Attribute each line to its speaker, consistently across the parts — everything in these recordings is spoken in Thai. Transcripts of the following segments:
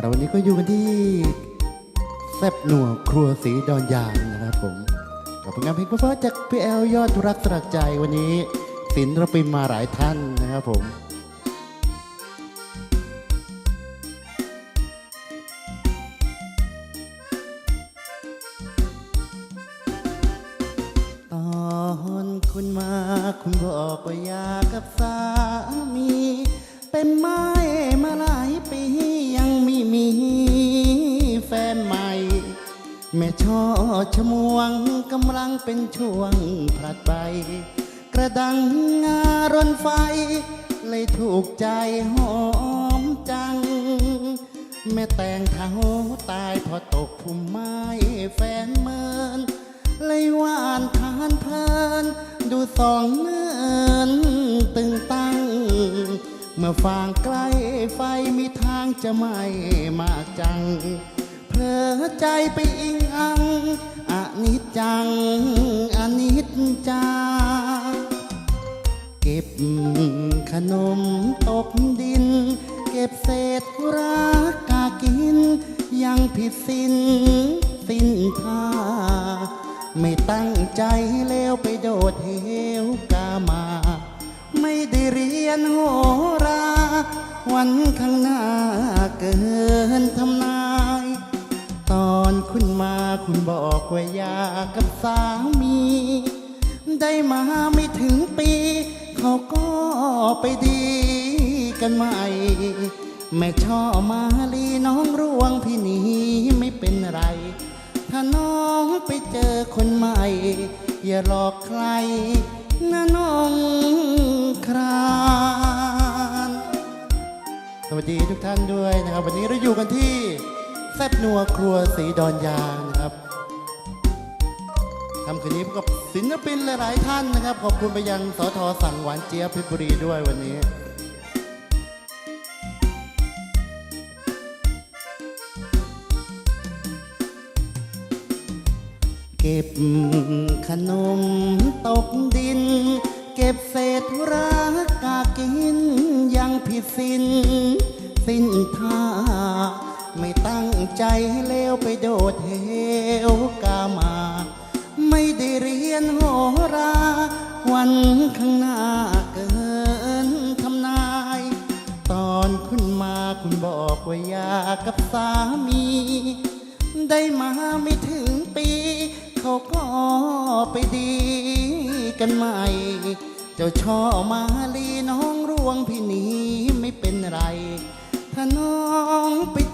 Speaker 1: เราวันนี้ก็อยู่กันที่แซบหนัวครัวสีดอนยางนะครับผมกับผลงานเพลงเพราะจากพี่แอลยอดรักสลักใจวันนี้ศิลปินมาหลายท่านนะครับผมตอนคุณมาคุณบอกว่าอยากกับสามี เป็นไม้มาลา ช่อชมวงกำลังเป็นช่วงผลัดใบกระดังงารนไฟ เลยถูกใจหอมจัง แม่แต่งเท้าตายพอตกพุ่มไม้แฟนเมิน เลยหวานทานเพลิน ดูสองเนินตึงตั้ง เมื่อฟางใกล้ไฟมีทางจะไหม่มากจัง ลอใจไปอิงอังอนิจจังอนิจจา เก็บขนมตกดิน เก็บเศษรักกากิน ยังผิดสินสิ้นท่าไม่ตั้งใจแล้วไปโดดเหวกามา ไม่ได้เรียนโหรา วันข้างหน้าเกินทำนา คุณมาคุณบอกว่าอยากกับสามี ได้มาไม่ถึงปี เขาก็ไปดีกันใหม่ แม่ช่อมาลีน้องร่วงพี่หนี้ไม่เป็นไร ถ้าน้องไปเจอคนใหม่ อย่าหลอกใครนะน้องครานสวัสดีทุกท่านด้วยนะครับ วันนี้เราอยู่กันที่ แซบนัวครัวสีดอนยางนะครับทำคืนนี้พบกับศิลปินหลาย ๆ ท่านนะครับ ขอบคุณไปยังสทสั่งหวานเจี๊ยบเพชรบุรีด้วยวันนี้เก็บขนมตกดิน เก็บเศษรักกากิน ยังผิดสิน สิ้นท่า ไม่ตั้งใจเลวไปโดดเหวกามา ไม่ได้เรียนโหรา วันข้างหน้าเกินทำนาย ตอนคุณมาคุณบอกว่าอยากกับสามี ได้มาไม่ถึงปี เขาก็ไปดีกันใหม่ เจ้าช่อมาลีน้องร่วงพี่หนี้ไม่เป็นไรถ้าน้อง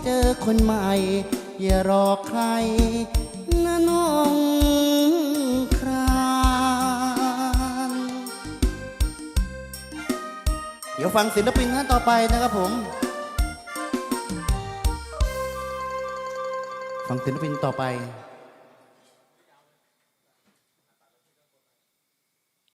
Speaker 1: เจอคนใหม่ อย่ารอใครนะน้องครานเดี๋ยวฟังศิลปินท่านต่อไปนะครับผม ฟังศิลปินต่อไป